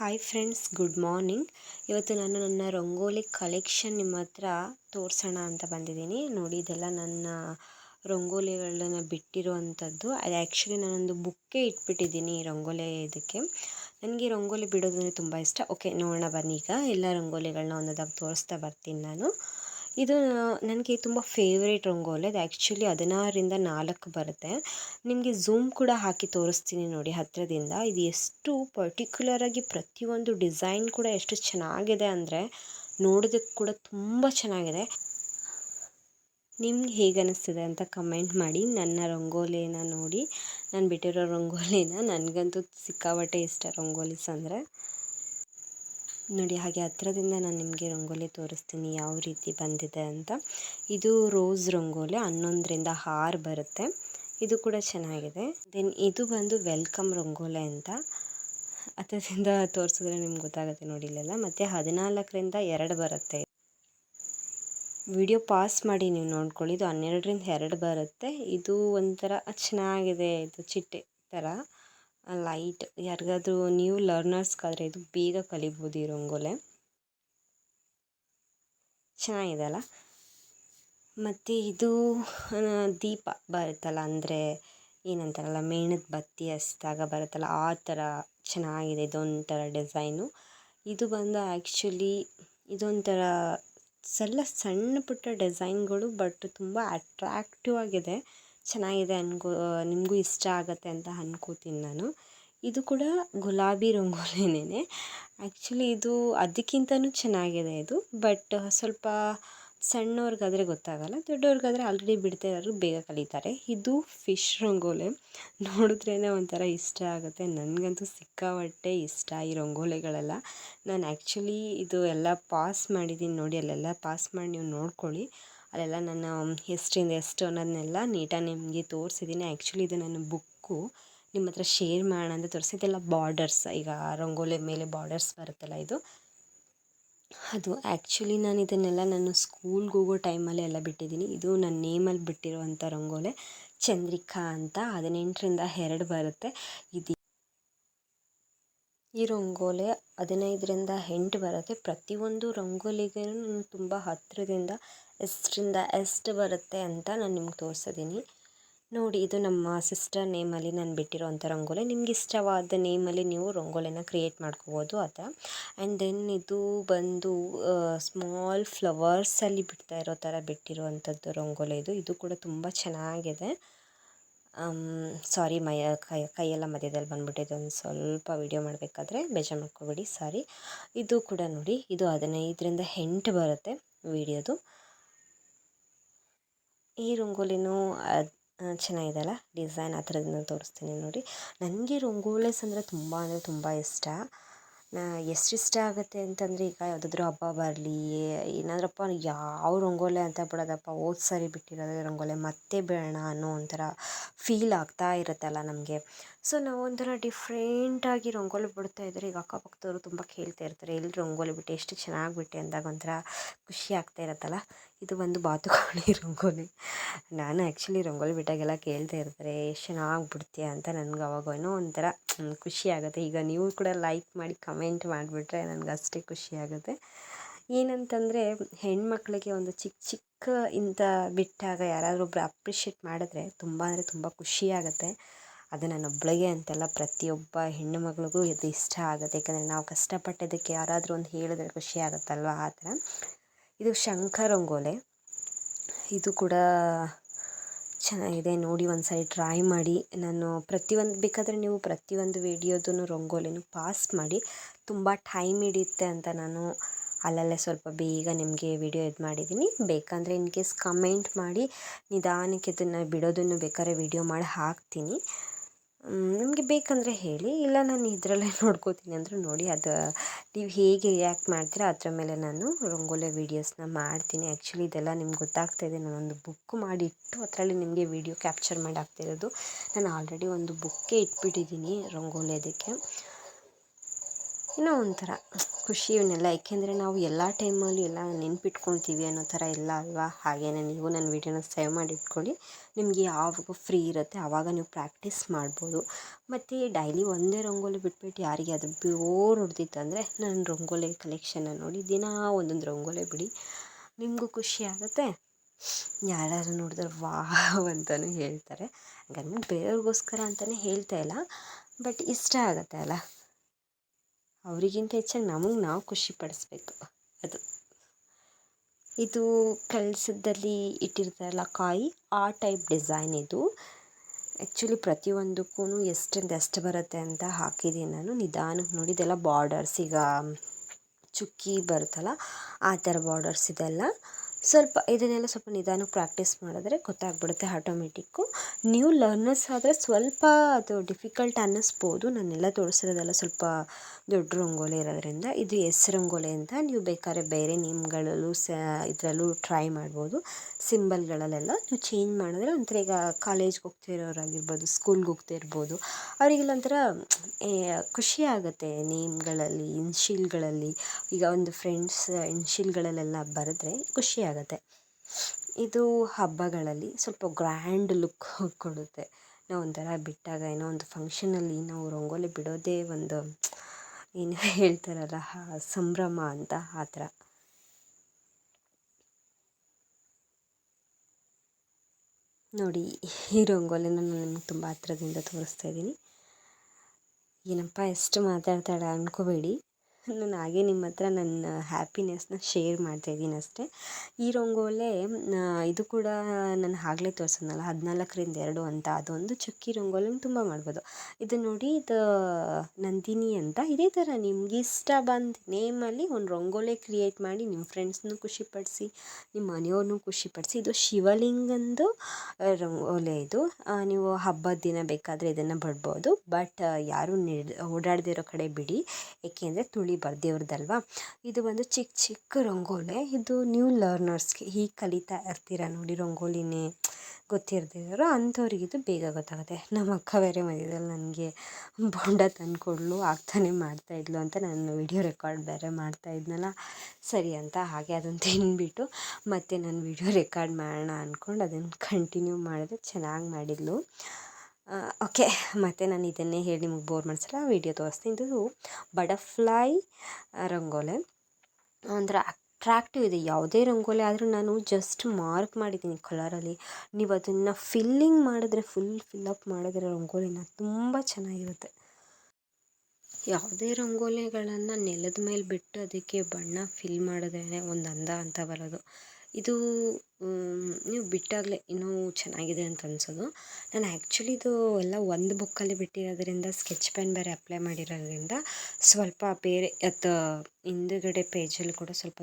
Hi friends good morning ಇವತ್ತು ನಾನು ನನ್ನ ರಂಗೋಲಿ ಕಲೆಕ್ಷನ್ ನಿಮ್ಮ ಹತ್ರ ತೋರಿಸೋಣ ಅಂತ ಬಂದಿದ್ದೀನಿ. ನೋಡಿ, ಇದೆಲ್ಲ ನನ್ನ ರಂಗೋಲಿಗಳನ್ನ ಬಿಟ್ಟಿರುವಂಥದ್ದು. ಅದು ಆ್ಯಕ್ಚುಲಿ ನಾನೊಂದು ಬುಕ್ಕೇ ಇಟ್ಬಿಟ್ಟಿದ್ದೀನಿ ರಂಗೋಲಿ ಇದಕ್ಕೆ. ನನಗೆ ರಂಗೋಲಿ ಬಿಡೋದಂದರೆ ತುಂಬ ಇಷ್ಟ. ಓಕೆ ನೋಡೋಣ ಬನ್ನಿ ಈಗ. ಎಲ್ಲ ರಂಗೋಲಿಗಳನ್ನ ಒಂದೊಂದಾಗಿ ತೋರಿಸ್ತಾ ಬರ್ತೀನಿ ನಾನು. ಇದು ನನಗೆ ತುಂಬ ಫೇವ್ರೇಟ್ ರಂಗೋಲಿ. ಅದು ಆ್ಯಕ್ಚುಲಿ ಹದಿನಾರರಿಂದ ನಾಲ್ಕು ಬರುತ್ತೆ. ನಿಮಗೆ ಝೂಮ್ ಕೂಡ ಹಾಕಿ ತೋರಿಸ್ತೀನಿ ನೋಡಿ ಹತ್ತಿರದಿಂದ ಇದು ಎಷ್ಟು ಪರ್ಟಿಕ್ಯುಲರಾಗಿ ಪ್ರತಿಯೊಂದು ಡಿಸೈನ್ ಕೂಡ ಎಷ್ಟು ಚೆನ್ನಾಗಿದೆ ಅಂದರೆ ನೋಡೋದಕ್ಕೆ ಕೂಡ ತುಂಬ ಚೆನ್ನಾಗಿದೆ. ನಿಮ್ಗೆ ಹೇಗೆ ಅನ್ನಿಸ್ತಿದೆ ಅಂತ ಕಮೆಂಟ್ ಮಾಡಿ. ನನ್ನ ರಂಗೋಲಿನ ನೋಡಿ. ನಾನು ಬಿಟ್ಟಿರೋ ರಂಗೋಲಿನ. ನನಗಂತೂ ಸಿಕ್ಕಾಪಟ್ಟೆ ಇಷ್ಟ ರಂಗೋಲಿಸ್ ಅಂದರೆ. ನೋಡಿ, ಹಾಗೆ ಹತ್ತಿರದಿಂದ ನಾನು ನಿಮಗೆ ರಂಗೋಲಿ ತೋರಿಸ್ತೀನಿ, ಯಾವ ರೀತಿ ಬಂದಿದೆ ಅಂತ. ಇದು ರೋಸ್ ರಂಗೋಲಿ, ಹನ್ನೊಂದರಿಂದ ಆರು ಬರುತ್ತೆ. ಇದು ಕೂಡ ಚೆನ್ನಾಗಿದೆ. ದೆನ್ ಇದು ಬಂದು ವೆಲ್ಕಮ್ ರಂಗೋಲಿ ಅಂತ. ಹತ್ರದಿಂದ ತೋರಿಸಿದ್ರೆ ನಿಮ್ಗೆ ಗೊತ್ತಾಗುತ್ತೆ ನೋಡಿ, ಇಲ್ಲೆಲ್ಲ. ಮತ್ತು ಹದಿನಾಲ್ಕರಿಂದ ಎರಡು ಬರುತ್ತೆ. ವಿಡಿಯೋ ಪಾಸ್ ಮಾಡಿ ನೀವು ನೋಡ್ಕೊಳ್ಳಿ. ಇದು ಹನ್ನೆರಡರಿಂದ ಎರಡು ಬರುತ್ತೆ. ಇದು ಒಂಥರ ಚೆನ್ನಾಗಿದೆ, ಇದು ಚಿಟ್ಟೆ ಥರ. ಲೈಟ್, ಯಾರಿಗಾದ್ರೂ ನ್ಯೂ ಲರ್ನರ್ಸ್ಗಾದರೆ ಇದು ಬೇಗ ಕಲಿಬೋದು ಈ ರಂಗೋಲೆ. ಚೆನ್ನಾಗಿದೆ ಅಲ್ಲ? ಮತ್ತು ಇದು ದೀಪ ಬರುತ್ತಲ್ಲ, ಅಂದರೆ ಏನಂತಾರಲ್ಲ, ಮೇಣದ ಬತ್ತಿ ಹಸ್ದಾಗ ಬರುತ್ತಲ್ಲ, ಆ ಥರ ಚೆನ್ನಾಗಿದೆ, ಇದೊಂಥರ ಡಿಸೈನು. ಇದು ಬಂದು ಆ್ಯಕ್ಚುಲಿ ಇದೊಂಥರ ಸಲ್ಲ ಸಣ್ಣ ಪುಟ್ಟ ಡಿಸೈನ್ಗಳು ಬಟ್ ತುಂಬ ಅಟ್ರ್ಯಾಕ್ಟಿವ್ ಆಗಿದೆ. ಚೆನ್ನಾಗಿದೆ ಅನ್ಕೋ, ನಿಮಗೂ ಇಷ್ಟ ಆಗುತ್ತೆ ಅಂತ ಅನ್ಕೋತೀನಿ ನಾನು. ಇದು ಕೂಡ ಗುಲಾಬಿ ರಂಗೋಲಿನೇ ಆ್ಯಕ್ಚುಲಿ ಇದು ಅದಕ್ಕಿಂತನೂ ಚೆನ್ನಾಗಿದೆ ಇದು. ಬಟ್ ಸ್ವಲ್ಪ ಸಣ್ಣವ್ರಿಗಾದರೆ ಗೊತ್ತಾಗಲ್ಲ ದೊಡ್ಡವ್ರಿಗಾದರೆ ಆಲ್ರೆಡಿ ಬಿಡ್ತಾ ಇರೋರು ಬೇಗ ಕಲಿತಾರೆ. ಇದು ಫಿಶ್ ರಂಗೋಲೆ. ನೋಡಿದ್ರೇ ಒಂಥರ ಇಷ್ಟ ಆಗುತ್ತೆ. ನನಗಂತೂ ಸಿಕ್ಕಾಪಟ್ಟೆ ಇಷ್ಟ ಈ ರಂಗೋಲಿಗಳೆಲ್ಲ. ನಾನು ಆ್ಯಕ್ಚುಲಿ ಇದು ಎಲ್ಲ ಪಾಸ್ ಮಾಡಿದ್ದೀನಿ ನೋಡಿ, ಅಲ್ಲೆಲ್ಲ ಪಾಸ್ ಮಾಡಿ ನೀವು ನೋಡ್ಕೊಳ್ಳಿ. ಅಲ್ಲೆಲ್ಲ ನನ್ನ ಎಷ್ಟರಿಂದ ಎಷ್ಟು ಅನ್ನೋದನ್ನೆಲ್ಲ ನೀಟಾಗಿ ನಿಮಗೆ ತೋರಿಸಿದ್ದೀನಿ ಆ್ಯಕ್ಚುಲಿ ಇದು ನನ್ನ ಬುಕ್ಕು. ನಿಮ್ಮ ಹತ್ರ ಶೇರ್ ಮಾಡೋಣ ಅಂತ ತೋರಿಸಿ ಇದೆಲ್ಲ ಬಾರ್ಡರ್ಸ್ ಈಗ ರಂಗೋಲಿ ಮೇಲೆ ಬಾರ್ಡರ್ಸ್ ಬರುತ್ತಲ್ಲ ಇದು. ಅದು ಆ್ಯಕ್ಚುಲಿ ನಾನು ಇದನ್ನೆಲ್ಲ ನಾನು ಸ್ಕೂಲ್ಗೆ ಹೋಗೋ ಟೈಮಲ್ಲಿ ಎಲ್ಲ ಬಿಟ್ಟಿದ್ದೀನಿ ಇದು ನನ್ನ ನೇಮಲ್ಲಿ ಬಿಟ್ಟಿರುವಂಥ ರಂಗೋಲೆ. ಚಂದ್ರಿಕಾ ಅಂತ ಹದಿನೆಂಟರಿಂದ ಎರಡು ಬರುತ್ತೆ. ಇದು ಈ ರಂಗೋಲೆ ಹದಿನೈದರಿಂದ ಎಂಟು ಬರುತ್ತೆ. ಪ್ರತಿಯೊಂದು ರಂಗೋಲಿಗೂ ನಾನು ತುಂಬ ಹತ್ತಿರದಿಂದ ಎಷ್ಟರಿಂದ ಎಷ್ಟು ಬರುತ್ತೆ ಅಂತ ನಾನು ನಿಮ್ಗೆ ತೋರಿಸಿದ್ದೀನಿ ನೋಡಿ, ಇದು ನಮ್ಮ ಸಿಸ್ಟರ್ ನೇಮಲ್ಲಿ ನಾನು ಬಿಟ್ಟಿರೋವಂಥ ರಂಗೋಲಿ. ನಿಮ್ಗೆ ಇಷ್ಟವಾದ ನೇಮಲ್ಲಿ ನೀವು ರಂಗೋಲಿನ ಕ್ರಿಯೇಟ್ ಮಾಡ್ಕೋಬೋದು ಆ ಆ್ಯಂಡ್ ದೆನ್ ಇದು ಬಂದು ಸ್ಮಾಲ್ ಫ್ಲವರ್ಸಲ್ಲಿ ಬಿಡ್ತಾ ಇರೋ ಥರ ಬಿಟ್ಟಿರುವಂಥದ್ದು ರಂಗೋಲಿ ಇದು. ಇದು ಕೂಡ ತುಂಬ ಚೆನ್ನಾಗಿದೆ. ಸಾರಿ ಮೈ, ಕೈ, ಕೈಯೆಲ್ಲ ಮಧ್ಯದಲ್ಲಿ ಬಂದುಬಿಟ್ಟಿದೆ. ಒಂದು ಸ್ವಲ್ಪ ವಿಡಿಯೋ ಮಾಡಬೇಕಾದ್ರೆ ಬೇಜಾರು ಮಾಡ್ಕೋಬೇಡಿ ಸಾರಿ ಇದು ಕೂಡ ನೋಡಿ, ಇದು ಹದಿನೈದರಿಂದ ಎಂಟು ಬರುತ್ತೆ ವಿಡಿಯೋದು ಈ ರಂಗೋಲಿನೂ ಚೆನ್ನಾಗಿದೆಯಲ್ಲ? ಡಿಸೈನ್ ಆ ಥರದ್ದನ್ನ ತೋರಿಸ್ತೀನಿ ನೋಡಿ. ನನಗೆ ರಂಗೋಲಿಸ್ ಅಂದರೆ ತುಂಬ ಅಂದರೆ ತುಂಬ ಇಷ್ಟ. ಎಷ್ಟು ಇಷ್ಟ ಆಗುತ್ತೆ ಅಂತಂದರೆ ಈಗ ಯಾವುದಾದ್ರೂ ಹಬ್ಬ ಬರಲಿ, ಏನಾದ್ರಪ್ಪ ಯಾವ ರಂಗೋಲಿ ಅಂತ ಬಿಡೋದಪ್ಪ, ಹೋದ ಸಾರಿ ಬಿಟ್ಟಿರೋದೇ ರಂಗೋಲಿ, ಮತ್ತೆ ಬೇಡ ಅನ್ನೋ ಒಂಥರ ಫೀಲ್ ಆಗ್ತಾ ಇರುತ್ತಲ್ಲ ನಮಗೆ. ಸೊ, ನಾವು ಒಂಥರ ಡಿಫ್ರೆಂಟಾಗಿ ರಂಗೋಲಿ ಬಿಡ್ತಾ ಇದ್ದರೆ ಈಗ ಅಕ್ಕಪಕ್ಕದವರು ತುಂಬ ಕೇಳ್ತಾ ಇರ್ತಾರೆ ಎಲ್ಲಿ ರಂಗೋಲಿ ಬಿಟ್ಟೆ ಎಷ್ಟು ಚೆನ್ನಾಗಿ ಬಿಟ್ಟೆ? ಅಂದಾಗ ಒಂಥರ ಖುಷಿ ಆಗ್ತಾ ಇರತ್ತಲ್ಲ? ಇದು ಒಂದು ಬಾತುಕೋಳಿ ರಂಗೋಲಿ. ನಾನು ಆ್ಯಕ್ಚುಲಿ ರಂಗೋಲಿ ಬಿಟ್ಟಾಗೆಲ್ಲ ಕೇಳ್ತಾ ಇರ್ತಾರೆ, ಎಷ್ಟು ಚೆನ್ನಾಗಿ ಬಿಡ್ತೀಯ? ಅಂತ ನನಗೆ ಅವಾಗ ಏನೋ ಒಂಥರ ಖುಷಿ ಆಗುತ್ತೆ. ಈಗ ನೀವು ಕೂಡ ಲೈಕ್ ಮಾಡಿ ಕಮೆಂಟ್ ಮಾಡಿಬಿಟ್ರೆ ನನಗೆ ಅಷ್ಟೇ ಖುಷಿ ಆಗುತ್ತೆ. ಏನಂತಂದರೆ, ಹೆಣ್ಮಕ್ಳಿಗೆ ಒಂದು ಚಿಕ್ಕ ಚಿಕ್ಕ ಇಂಥ ಬಿಟ್ಟಾಗ ಯಾರಾದರೂ ಒಬ್ರು ಅಪ್ರಿಷಿಯೇಟ್ ಮಾಡಿದ್ರೆ ತುಂಬ ಅಂದರೆ ತುಂಬ ಖುಷಿಯಾಗುತ್ತೆ ಅದು ನನ್ನೊಬ್ಬಳಿಗೆ ಅಂತಲ್ಲ ಪ್ರತಿಯೊಬ್ಬ ಹೆಣ್ಣು ಮಗಳಿಗೂ ಇದು ಇಷ್ಟ ಆಗುತ್ತೆ. ಯಾಕಂದರೆ ನಾವು ಕಷ್ಟಪಟ್ಟಿದ್ದಕ್ಕೆ ಯಾರಾದರೂ ಒಂದು ಹೇಳಿದ್ರೆ ಖುಷಿ ಆಗುತ್ತಲ್ವ ಆ ಥರ. ಇದು ಶಂಖ ರಂಗೋಲೆ. ಇದು ಕೂಡ ಚೆನ್ನಾಗಿದೆ. ನೋಡಿ ಒಂದು ಸಾರಿ ಟ್ರೈ ಮಾಡಿ. ನಾನು ಪ್ರತಿಯೊಂದು, ಬೇಕಾದರೆ ನೀವು ಪ್ರತಿಯೊಂದು ವಿಡಿಯೋದೂ ರಂಗೋಲಿನೂ ಪಾಸ್ ಮಾಡಿ. ತುಂಬ ಟೈಮ್ ಹಿಡಿಯುತ್ತೆ ಅಂತ ನಾನು ಅಲ್ಲಲ್ಲೇ ಸ್ವಲ್ಪ ಬೇಗ ನಿಮಗೆ ವಿಡಿಯೋ ಇದು ಮಾಡಿದ್ದೀನಿ. ಬೇಕಂದರೆ ಇನ್ ಕೇಸ್ ಕಮೆಂಟ್ ಮಾಡಿ. ನಿಧಾನಕ್ಕೆ ಇದನ್ನು ಬಿಡೋದನ್ನು ಬೇಕಾದ್ರೆ ವಿಡಿಯೋ ಮಾಡಿ ಹಾಕ್ತೀನಿ. ನಿಮಗೆ ಬೇಕಂದರೆ ಹೇಳಿ. ಇಲ್ಲ, ನಾನು ಇದರಲ್ಲೇ ನೋಡ್ಕೋತೀನಿ ಅಂದರೆ ನೋಡಿ. ಅದು ನೀವು ಹೇಗೆ ರಿಯಾಕ್ಟ್ ಮಾಡ್ತೀರಾ, ಅದರ ಮೇಲೆ ನಾನು ರಂಗೋಲಿ ವೀಡಿಯೋಸ್ನ ಮಾಡ್ತೀನಿ. ಆ್ಯಕ್ಚುಲಿ ಇದೆಲ್ಲ ನಿಮ್ಗೆ ಗೊತ್ತಾಗ್ತಾ ಇದೆ. ನಾನೊಂದು ಬುಕ್ ಮಾಡಿಟ್ಟು ಅದರಲ್ಲಿ ನಿಮಗೆ ವೀಡಿಯೋ ಕ್ಯಾಪ್ಚರ್ ಮಾಡಿ ಹಾಕ್ತಿರೋದು ನಾನು ಆಲ್ರೆಡಿ ಒಂದು ಬುಕ್ಕೇ ಇಟ್ಬಿಟ್ಟಿದ್ದೀನಿ ರಂಗೋಲಿ ಅದಕ್ಕೆ. ಏನೋ ಒಂಥರ ಖುಷಿ ಇವನ್ನೆಲ್ಲ ಏಕೆಂದರೆ ನಾವು ಎಲ್ಲ ಟೈಮಲ್ಲೂ ಎಲ್ಲ ನೆನ್ಪಿಟ್ಕೊಳ್ತೀವಿ ಅನ್ನೋ ಥರ ಇಲ್ಲ ಅಲ್ವಾ? ಹಾಗೆಯೇ ನೀವು ನನ್ನ ವೀಡಿಯೋನ ಸೇವ್ ಮಾಡಿ ಇಟ್ಕೊಳ್ಳಿ. ನಿಮಗೆ ಯಾವಾಗ ಫ್ರೀ ಇರುತ್ತೆ. ಆವಾಗ ನೀವು ಪ್ರಾಕ್ಟೀಸ್ ಮಾಡ್ಬೋದು. ಮತ್ತು ಡೈಲಿ ಒಂದೇ ರಂಗೋಲಿ ಬಿಟ್ಬಿಟ್ಟು ಯಾರಿಗೆ ಅದು ಬೋರ್ ಹೊಡೆದಿತ್ತಂದರೆ ನನ್ನ ರಂಗೋಲಿ ಕಲೆಕ್ಷನ್ನ ನೋಡಿ ದಿನಾ ಒಂದೊಂದು ರಂಗೋಲಿ ಬಿಡಿ. ನಿಮಗೂ ಖುಷಿ ಆಗುತ್ತೆ? ಯಾರು ನೋಡಿದ್ರೆ ವಾವ್ ಅಂತಲೂ ಹೇಳ್ತಾರೆ. ಹಂಗಂದ್ಬಿಟ್ಟು ಬೇರೆಯವ್ರಿಗೋಸ್ಕರ ಅಂತಲೇ ಹೇಳ್ತಾ ಇಲ್ಲ. ಬಟ್ ಇಷ್ಟ ಆಗುತ್ತೆ ಅಲ್ಲ? ಅವರಿಗಿಂತ ಹೆಚ್ಚಾಗಿ ನಮಗೆ ನಾವು ಖುಷಿ ಪಡಿಸ್ಬೇಕು, ಅದು. ಇದು ಕೆಲಸದಲ್ಲಿ ಇಟ್ಟಿರ್ತಾರಲ್ಲ ಕಾಯಿ, ಆ ಟೈಪ್ ಡಿಸೈನ್ ಇದು. ಆ್ಯಕ್ಚುಲಿ ಪ್ರತಿಯೊಂದಕ್ಕೂ ಎಷ್ಟಿಂದ ಎಷ್ಟು ಬರುತ್ತೆ ಅಂತ ಹಾಕಿದ್ದೀನಿ ನಾನು. ನಿಧಾನಕ್ಕೆ ನೋಡಿ, ಇದೆಲ್ಲ ಬಾರ್ಡರ್ಸ್ ಈಗ ಚುಕ್ಕಿ ಬರುತ್ತಲ್ಲ, ಆ ಥರ ಬಾರ್ಡರ್ಸ್ ಇದೆಲ್ಲ. ಸ್ವಲ್ಪ ಇದನ್ನೆಲ್ಲ ಸ್ವಲ್ಪ ನಿಧಾನಕ್ಕೆ ಪ್ರಾಕ್ಟೀಸ್ ಮಾಡಿದ್ರೆ ಗೊತ್ತಾಗ್ಬಿಡುತ್ತೆ ಆಟೋಮೆಟಿಕ್ಕು ನ್ಯೂ ಲರ್ನರ್ಸ್ ಆದರೆ ಸ್ವಲ್ಪ ಅದು ಡಿಫಿಕಲ್ಟ್ ಅನ್ನಿಸ್ಬೋದು. ನಾನೆಲ್ಲ ತೋರಿಸಿರೋದೆಲ್ಲ ಸ್ವಲ್ಪ ದೊಡ್ಡ ರಂಗೋಲಿ ಇರೋದ್ರಿಂದ, ಇದು ಎಸ್ ರಂಗೋಲಿ ಅಂತ ನೀವು ಬೇಕಾದ್ರೆ ಬೇರೆ ನೇಮ್ಗಳಲ್ಲೂ ಸ, ಇದರಲ್ಲೂ ಟ್ರೈ ಮಾಡ್ಬೋದು. ಸಿಂಬಲ್ಗಳಲ್ಲೆಲ್ಲ ನೀವು ಚೇಂಜ್ ಮಾಡಿದ್ರೆ ಒಂಥರ ಈಗ ಕಾಲೇಜ್ಗೆ ಹೋಗ್ತಾ ಇರೋರಾಗಿರ್ಬೋದು ಸ್ಕೂಲ್ಗೆ ಹೋಗ್ತಾ ಇರ್ಬೋದು ಅವರಿಗೆಲ್ಲ ಒಂಥರ ಖುಷಿ ಆಗುತ್ತೆ ನೇಮ್ಗಳಲ್ಲಿ ಇನ್ಶೀಲ್ಗಳಲ್ಲಿ ಈಗ ಒಂದು ಫ್ರೆಂಡ್ಸ್ ಇನ್ಶೀಲ್ಗಳಲ್ಲೆಲ್ಲ ಬರೆದ್ರೆ ಖುಷಿ ಆಗುತ್ತೆ. ಇದು ಹಬ್ಬಗಳಲ್ಲಿ ಸ್ವಲ್ಪ ಗ್ರ್ಯಾಂಡ್ ಲುಕ್ ಕೊಡುತ್ತೆ. ನಾವು ಒಂಥರ ಬಿಟ್ಟಾಗ ಏನೋ ಒಂದು ಫಂಕ್ಷನಲ್ಲಿ ನಾವು ರಂಗೋಲಿ ಬಿಡೋದೇ ಒಂದು ಏನು ಹೇಳ್ತಾರಲ್ಲ ಸಂಭ್ರಮ ಅಂತ ಆ ಥರ. ನೋಡಿ, ಈ ರಂಗೋಲಿನ ನಾನು ನಿಮ್ಗೆ ತುಂಬ ಹತ್ರದಿಂದ ತೋರಿಸ್ತಾ ಇದ್ದೀನಿ. ಏನಪ್ಪ, ಎಷ್ಟು ಮಾತಾಡ್ತಾಳೆ ಅಂದ್ಕೋಬೇಡಿ ನಾನು ಹಾಗೆ ನಿಮ್ಮ ಹತ್ರ ನನ್ನ ಹ್ಯಾಪಿನೆಸ್ನ ಶೇರ್ ಮಾಡ್ತಾ ಇದ್ದೀನಿ ಅಷ್ಟೇ. ಈ ರಂಗೋಲೆ ಇದು ಕೂಡ ನಾನು ಆಗಲೇ ತೋರಿಸಿದ್ನಲ್ಲ ಹದಿನಾಲ್ಕರಿಂದ ಎರಡು ಅಂತ, ಅದೊಂದು ಚಕ್ಕಿ ರಂಗೋಲಿನ ತುಂಬ ಮಾಡ್ಬೋದು. ಇದು ನೋಡಿ, ಇದು ನಂದಿನಿ ಅಂತ, ಇದೇ ಥರ ಇಷ್ಟ ಬಂದ ನೇಮಲ್ಲಿ ಒಂದು ರಂಗೋಲೆ ಕ್ರಿಯೇಟ್ ಮಾಡಿ ನಿಮ್ಮ ಫ್ರೆಂಡ್ಸ್ನೂ ಖುಷಿಪಡಿಸಿ ನಿಮ್ಮ ಮನೆಯವ್ರನ್ನೂ ಖುಷಿಪಡಿಸಿ ಇದು ಶಿವಲಿಂಗಂದು ರಂಗೋಲೆ ಇದು. ನೀವು ಹಬ್ಬದ ದಿನ ಬೇಕಾದರೆ ಇದನ್ನು ಬಿಡ್ಬೋದು, ಬಟ್, ಯಾರು ನಿಡ್ ಓಡಾಡದಿರೋ ಕಡೆ ಬಿಡಿ, ಏಕೆಂದರೆ ತುಳಿ ಬರ್ದೇವ್ರದ್ದಲ್ವಾ ಇದು ಬಂದು ಚಿಕ್ಕ ಚಿಕ್ಕ ರಂಗೋಲಿ. ಇದು ನ್ಯೂ ಲರ್ನರ್ಸ್ಗೆ ಹೀಗೆ ಕಲಿತಾ ಇರ್ತೀರ ನೋಡಿ ರಂಗೋಲಿನೇ. ಗೊತ್ತಿರದಿರೋರು ಅಂಥವ್ರಿಗೆ ಇದು ಬೇಗ ಗೊತ್ತಾಗುತ್ತೆ. ನಮ್ಮ ಅಕ್ಕ ಬೇರೆ ಮಧ್ಯದಲ್ಲಿ ನನಗೆ ಬೊಂಡ ತಂದುಕೊಡ್ಲು, ಆಗ್ತಾನೆ ಮಾಡ್ತಾಯಿದ್ಲು ಅಂತ ನಾನು ವಿಡಿಯೋ ರೆಕಾರ್ಡ್ ಬೇರೆ ಮಾಡ್ತಾ ಇದ್ನಲ್ಲ. ಸರಿ ಅಂತ ಹಾಗೆ ಅದನ್ನು ತಿನ್ಬಿಟ್ಟು ಮತ್ತೆ ನಾನು ವಿಡಿಯೋ ರೆಕಾರ್ಡ್ ಮಾಡೋಣ ಅಂದ್ಕೊಂಡು ಅದನ್ನು ಕಂಟಿನ್ಯೂ ಮಾಡಿದೆ. ಚೆನ್ನಾಗಿ ಮಾಡಿದ್ಲು. ಓಕೆ, ಮತ್ತು ನಾನು ಇದನ್ನೇ ಹೇಳಿ ನಿಮಗೆ ಬೋರ್ ಮಾಡಿಸಲ್ಲ ವೀಡಿಯೋ ತೋರಿಸ್ತೀನಿ. ಇದು ಬಟರ್ಫ್ಲೈ ರಂಗೋಲೆ. ಅಂದರೆ ಅಟ್ರಾಕ್ಟಿವ್ ಇದೆ, ಯಾವುದೇ ರಂಗೋಲಿ ಆದರೂ ನಾನು ಜಸ್ಟ್ ಮಾರ್ಕ್ ಮಾಡಿದ್ದೀನಿ ಕಲರಲ್ಲಿ ನೀವು ಅದನ್ನು ಫಿಲ್ಲಿಂಗ್ ಮಾಡಿದ್ರೆ ಫುಲ್ ಫಿಲ್ಲಪ್ ಮಾಡಿದ್ರೆ ರಂಗೋಲಿನ ತುಂಬ ಚೆನ್ನಾಗಿರುತ್ತೆ. ಯಾವುದೇ ರಂಗೋಲಿಗಳನ್ನು ನೆಲದ ಮೇಲೆ ಬಿಟ್ಟು ಅದಕ್ಕೆ ಬಣ್ಣ ಫಿಲ್ ಮಾಡಿದ್ರೇ ಒಂದು ಅಂದ ಅಂತ ಬರೋದು. ಇದು ನೀವು ಬಿಟ್ಟಾಗಲೇ ಇನ್ನೂ ಚೆನ್ನಾಗಿದೆ ಅಂತ ಅನ್ಸೋದು. ನಾನು ಆ್ಯಕ್ಚುಲಿ ಇದು ಎಲ್ಲ ಒಂದು ಬುಕ್ಕಲ್ಲಿ ಬಿಟ್ಟಿರೋದ್ರಿಂದ ಸ್ಕೆಚ್ ಪೆನ್ ಬೇರೆ ಅಪ್ಲೈ ಮಾಡಿರೋದ್ರಿಂದ ಸ್ವಲ್ಪ ಬೇರೆ ಅದು ಹಿಂದುಗಡೆ ಪೇಜಲ್ಲಿ ಕೂಡ ಸ್ವಲ್ಪ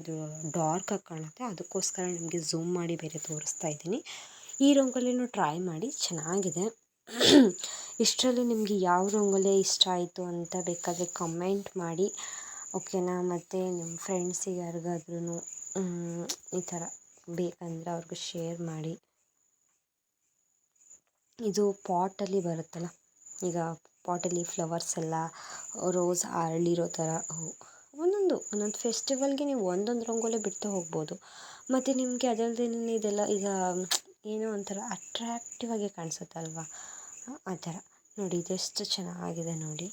ಡಾರ್ಕ್ ಆಗಿ ಕಾಣುತ್ತೆ. ಅದಕ್ಕೋಸ್ಕರ ನಿಮಗೆ ಝೂಮ್ ಮಾಡಿ ಬೇರೆ ತೋರಿಸ್ತಾ ಇದ್ದೀನಿ. ಈ ರಂಗೋಲಿನೂ ಟ್ರೈ ಮಾಡಿ, ಚೆನ್ನಾಗಿದೆ. ಇಷ್ಟರಲ್ಲಿ ನಿಮಗೆ ಯಾವ ರಂಗೋಲಿ ಇಷ್ಟ ಆಯಿತು ಅಂತ ಬೇಕಾದರೆ ಕಮೆಂಟ್ ಮಾಡಿ ಓಕೆನಾ ಮತ್ತು ನಿಮ್ಮ ಫ್ರೆಂಡ್ಸಿಗೆ ಯಾರಿಗಾದ್ರೂ ಈ ಥರ ಬೇಕಂದರೆ ಅವ್ರಿಗೆ ಶೇರ್ ಮಾಡಿ. ಇದು ಪಾಟಲ್ಲಿ ಬರುತ್ತಲ್ಲ, ಈಗ ಪಾಟಲ್ಲಿ ಫ್ಲವರ್ಸ್ ಎಲ್ಲ, ರೋಸ್ ಅರಳಿರೋ ಥರ ಹೂ, ಒಂದೊಂದು ಒಂದೊಂದು ಫೆಸ್ಟಿವಲ್ಗೆ ನೀವು ಒಂದೊಂದು ರಂಗೋಲಿ ಬಿಡ್ತಾ ಹೋಗ್ಬೋದು. ಮತ್ತು ನಿಮಗೆ ಅದಲ್ಲದೆ ಇದೆಲ್ಲ, ಈಗ ಏನೋ ಒಂಥರ ಅಟ್ರ್ಯಾಕ್ಟಿವ್ ಆಗಿ ಕಾಣಿಸುತ್ತಲ್ವಾ? ಆ ಥರ. ನೋಡಿ, ಇದೆಷ್ಟು ಚೆನ್ನಾಗಿದೆ ನೋಡಿ.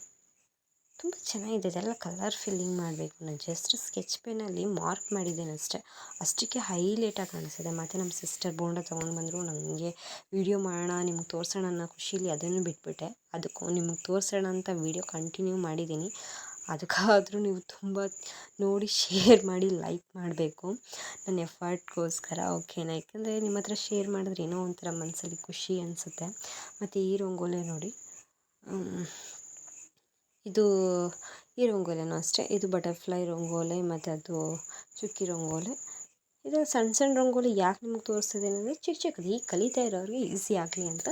ತುಂಬ ಚೆನ್ನಾಗಿದೆ, ಇದೆಲ್ಲ ಕಲರ್ ಫಿಲ್ಲಿಂಗ್ ಮಾಡಬೇಕು. ನಾನು ಜಸ್ಟ್ ಸ್ಕೆಚ್ ಪೆನ್ನಲ್ಲಿ ಮಾರ್ಕ್ ಮಾಡಿದ್ದೇನೆ ಅಷ್ಟೇ. ಅಷ್ಟಕ್ಕೆ ಹೈಲೈಟಾಗಿ ಕಾಣಿಸಿದೆ ಮತ್ತು ನಮ್ಮ ಸಿಸ್ಟರ್ ಬೋಂಡ ತೊಗೊಂಡು ಬಂದರು ನನಗೆ ವೀಡಿಯೋ ಮಾಡೋಣ, ನಿಮ್ಗೆ ತೋರಿಸೋಣ ಅನ್ನೋ ಖುಷೀಲಿ ಅದನ್ನು ಬಿಟ್ಬಿಟ್ಟೆ. ಅದಕ್ಕೂ ನಿಮ್ಗೆ ತೋರಿಸೋಣ ಅಂತ ವೀಡಿಯೋ ಕಂಟಿನ್ಯೂ ಮಾಡಿದ್ದೀನಿ. ಅದಕ್ಕಾದರೂ ನೀವು ತುಂಬ ನೋಡಿ ಶೇರ್ ಮಾಡಿ ಲೈಕ್ ಮಾಡಬೇಕು. ನನ್ನ ಎಫರ್ಟ್ಗೋಸ್ಕರ ಓಕೆನಾ ಯಾಕಂದರೆ ನಿಮ್ಮ ಹತ್ರ ಶೇರ್ ಮಾಡಿದ್ರೆ ಏನೋ ಒಂಥರ ಮನಸ್ಸಲ್ಲಿ ಖುಷಿ ಅನಿಸುತ್ತೆ. ಮತ್ತು ಈ ರಂಗೋಲೆ ನೋಡಿ ಇದು ಈ ರಂಗೋಲಿನೂ ಅಷ್ಟೇ. ಇದು ಬಟರ್ಫ್ಲೈ ರಂಗೋಲಿ ಮತ್ತು ಅದು ಚುಕ್ಕಿ ರಂಗೋಲಿ. ಇದು ಸಣ್ಣ ಸಣ್ಣ ರಂಗೋಲಿ ಯಾಕೆ ನಿಮ್ಗೆ ತೋರಿಸ್ತಿದ್ದೀನಿ ಅಂದರೆ ಚಿಕ್ಕ ಚಿಕ್ಕದು ಈಗ ಕಲಿತಾ ಇರೋರಿಗೆ ಈಸಿ ಆಗಲಿ ಅಂತ.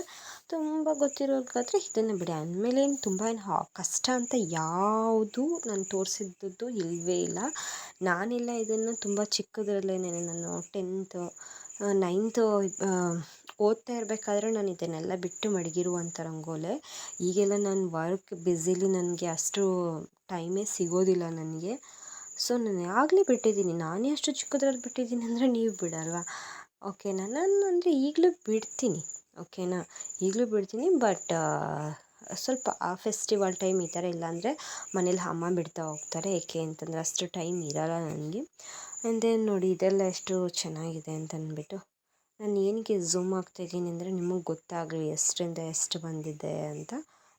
ತುಂಬ ಗೊತ್ತಿರೋರ್ಗಾದರೆ ಇದನ್ನು ಬಿಡಿ. ಅಂದಮೇಲೆ ಏನು ತುಂಬ ಏನು ಹಾ, ಕಷ್ಟ ಅಂತ ಯಾವುದು ನಾನು ತೋರಿಸಿದ್ದದ್ದು ಇಲ್ಲವೇ ಇಲ್ಲ. ನಾನೆಲ್ಲ ಇದನ್ನು ತುಂಬ ಚಿಕ್ಕದ್ರಲ್ಲೇ ನಾನು ಟೆಂತ್ ನೈನ್ತು ಓದ್ತಾ ಇರಬೇಕಾದ್ರೆ ನಾನು ಇದನ್ನೆಲ್ಲ ಬಿಟ್ಟು ಮಡಗಿರುವಂಥ ರಂಗೋಲೆ. ಈಗೆಲ್ಲ ನಾನು ವರ್ಕ್ ಬ್ಯುಸಿಲಿ ನನಗೆ ಅಷ್ಟು ಟೈಮೇ ಸಿಗೋದಿಲ್ಲ ನನಗೆ. ಸೊ ನಾನು ಆಗಲೇ ಬಿಟ್ಟಿದ್ದೀನಿ. ನಾನೇ ಅಷ್ಟು ಚಿಕ್ಕದ್ರಲ್ಲಿ ಬಿಟ್ಟಿದ್ದೀನಿ ಅಂದರೆ ನೀವು ಬಿಡಲ್ವಾ? ಓಕೆನಾ ನಾನು ಅಂದರೆ ಈಗಲೂ ಬಿಡ್ತೀನಿ. ಓಕೆನಾ ಈಗಲೂ ಬಿಡ್ತೀನಿ ಬಟ್ ಸ್ವಲ್ಪ ಆ ಫೆಸ್ಟಿವಲ್ ಟೈಮ್ ಈ ಥರ ಇಲ್ಲಾಂದರೆ ಮನೇಲಿ ಅಮ್ಮ ಬಿಡ್ತಾ ಹೋಗ್ತಾರೆ. ಏಕೆ ಅಂತಂದರೆ ಅಷ್ಟು ಟೈಮ್ ಇರೋಲ್ಲ ನನಗೆ. ಆ್ಯಂಡ್ ದೆನ್ ನೋಡಿ ಇದೆಲ್ಲ ಎಷ್ಟು ಚೆನ್ನಾಗಿದೆ ಅಂತ ಅಂದ್ಬಿಟ್ಟು ನಾನು ಏನಕ್ಕೆ ಝೂಮ್ ಆಗ್ತಾಯಿದ್ದೀನಿ ಅಂದರೆ ನಿಮಗೆ ಗೊತ್ತಾಗಲಿ ಎಷ್ಟರಿಂದ ಎಷ್ಟು ಬಂದಿದೆ ಅಂತ.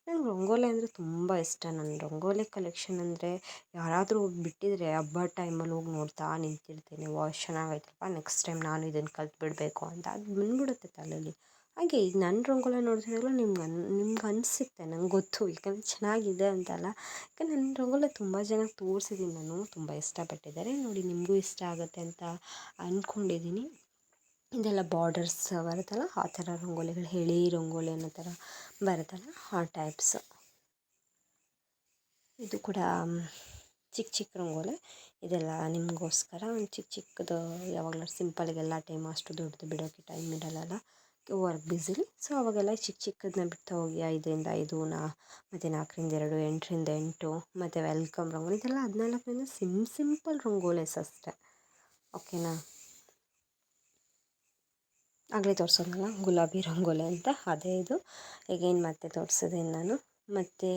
ನಂಗೆ ರಂಗೋಲಿ ಅಂದರೆ ತುಂಬ ಇಷ್ಟ. ನನ್ನ ರಂಗೋಲಿ ಕಲೆಕ್ಷನ್ ಅಂದರೆ ಯಾರಾದರೂ ಹೋಗಿ ಬಿಟ್ಟಿದ್ರೆ ಹಬ್ಬ ಟೈಮಲ್ಲಿ ಹೋಗಿ ನೋಡ್ತಾ ನಿಂತಿರ್ತೀನಿ. ವಾಶ್ ಚೆನ್ನಾಗೈತಪ್ಪ ನೆಕ್ಸ್ಟ್ ಟೈಮ್ ನಾನು ಇದನ್ನು ಕಲ್ತ್ಬಿಡಬೇಕು ಅಂತ. ಅದು ಬಂದ್ಬಿಡುತ್ತೆ ತಲೆಯಲ್ಲಿ ಹಾಗೆ ಈಗ ನನ್ನ ರಂಗೋಲಿ ನೋಡಿದಾಗಲೂ ನಿಮ್ಗೆ ಅನ್, ನಿಮ್ಗೆ ಅನಿಸುತ್ತೆ, ನಂಗೆ ಗೊತ್ತು. ಯಾಕಂದರೆ ಚೆನ್ನಾಗಿದೆ ಅಂತಲ್ಲ. ಯಾಕಂದ್ರೆ ನನ್ನ ರಂಗೋಲಿ ತುಂಬ ಜನಕ್ಕೆ ತೋರಿಸಿದ್ದೀನಿ ನಾನು, ತುಂಬ ಇಷ್ಟಪಟ್ಟಿದ್ದಾರೆ. ನೋಡಿ ನಿಮಗೂ ಇಷ್ಟ ಆಗುತ್ತೆ ಅಂತ ಅಂದ್ಕೊಂಡಿದ್ದೀನಿ ಇದೆಲ್ಲ ಬಾರ್ಡರ್ಸ್ ಬರುತ್ತಲ್ಲ, ಆ ಥರ ರಂಗೋಲಿಗಳು, ಹೇಳಿ ರಂಗೋಲಿ ಅನ್ನೋ ಥರ ಬರುತ್ತಲ್ಲ, ಆ ಟೈಪ್ಸ್ ಇದು ಕೂಡ ಚಿಕ್ಕ ಚಿಕ್ಕ ರಂಗೋಲೆ. ಇದೆಲ್ಲ ನಿಮಗೋಸ್ಕರ. ಒಂದು ಚಿಕ್ಕ ಚಿಕ್ಕದು ಯಾವಾಗಲೂ ಸಿಂಪಲ್ಗೆಲ್ಲ ಟೈಮ್ ಅಷ್ಟು ದೊಡ್ಡದು ಬಿಡೋಕ್ಕೆ ಟೈಮ್ ಇರಲ್ಲಲ್ಲ ವರ್ಕ್ ಬ್ಯುಸಿಲಿ ಸೊ ಅವಾಗೆಲ್ಲ ಚಿಕ್ಕ ಚಿಕ್ಕದನ್ನ ಬಿಡ್ತಾ ಹೋಗಿ ಐದರಿಂದ ಐದು ನಾ ಮತ್ತು ನಾಲ್ಕರಿಂದ ಎರಡು, ಎಂಟರಿಂದ ಎಂಟು, ಮತ್ತು ವೆಲ್ಕಮ್ ರಂಗೋಲಿ, ಇದೆಲ್ಲ ಹದಿನಾಲ್ಕರಿಂದ ಸಿಮ್ ಸಿಂಪಲ್ ರಂಗೋಲೇಸ್ ಅಷ್ಟೆ. ಓಕೆನಾ? ಆಗಲೇ ತೋರಿಸೋದಲ್ಲ ಗುಲಾಬಿ ರಂಗೋಲೆ ಅಂತ? ಅದೇ ಇದು. ಎಗೇನ್ ಮತ್ತೆ ತೋರಿಸಿದ್ದೀನಿ ನಾನು. ಮತ್ತು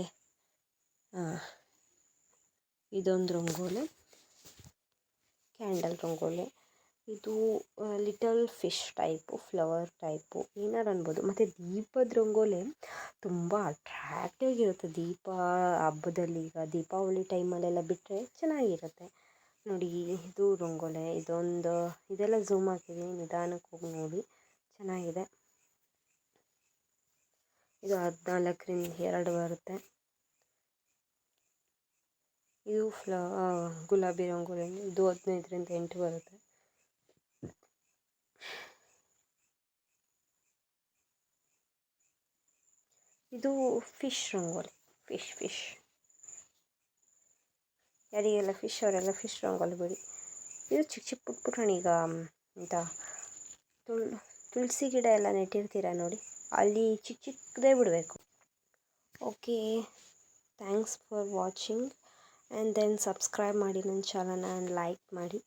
ಇದೊಂದು ರಂಗೋಲೆ. ಕ್ಯಾಂಡಲ್ ರಂಗೋಲಿ. ಇದು little fish type flower type ಏನಾರು ಅನ್ಬೋದು. ಮತ್ತು ದೀಪದ ರಂಗೋಲಿ ತುಂಬ ಅಟ್ರ್ಯಾಕ್ಟಿವ್ ಇರುತ್ತೆ ದೀಪ ಹಬ್ಬದಲ್ಲಿ ಈಗ ದೀಪಾವಳಿ ಟೈಮಲ್ಲೆಲ್ಲ ಬಿಟ್ಟರೆ ಚೆನ್ನಾಗಿರುತ್ತೆ. ನೋಡಿ, ಇದು ರಂಗೋಲಿ, ಇದೊಂದು, ಇದೆಲ್ಲ ಝೂಮ್ ಹಾಕಿದ್ದೀನಿ ನಿಧಾನಕ್ಕೆ ಹೋಗಿ ನೋಡಿ. ಚೆನ್ನಾಗಿದೆ. ಇದು ಹದಿನಾಲ್ಕರಿಂದ ಎರಡು ಬರುತ್ತೆ. ಇದು ಫ್ಲ ಗುಲಾಬಿ ರಂಗೋಲಿ, ಇದು ಹದಿನೈದರಿಂದ ಎಂಟು ಬರುತ್ತೆ. ಇದು ಫಿಶ್ ರಂಗೋಲಿ ಫಿಶ್ ಫಿಶ್ ಯಾರಿಗೆಲ್ಲ ಫಿಶ್ ಅವರೆಲ್ಲ ಫಿಶ್ ರಂಗೋಲಿ ಬಿಡಿ. ಇದು ಚಿಕ್ಕ ಚಿಕ್ಕ ಪುಟ್ಟ ಪುಟ್ಟಣೀಗ ಈಗ ತುಳ್, ತುಳಸಿ ಗಿಡ ಎಲ್ಲ ನೆಟ್ಟಿರ್ತೀರ ನೋಡಿ, ಅಲ್ಲಿ ಚಿಕ್ಕ ಚಿಕ್ಕದೇ ಬಿಡಬೇಕು. Okay thanks for watching and then subscribe ಮಾಡಿ ನನ್ನ ಚಾನಲ್ನ ಆ್ಯಂಡ್ ಲೈಕ್ ಮಾಡಿ.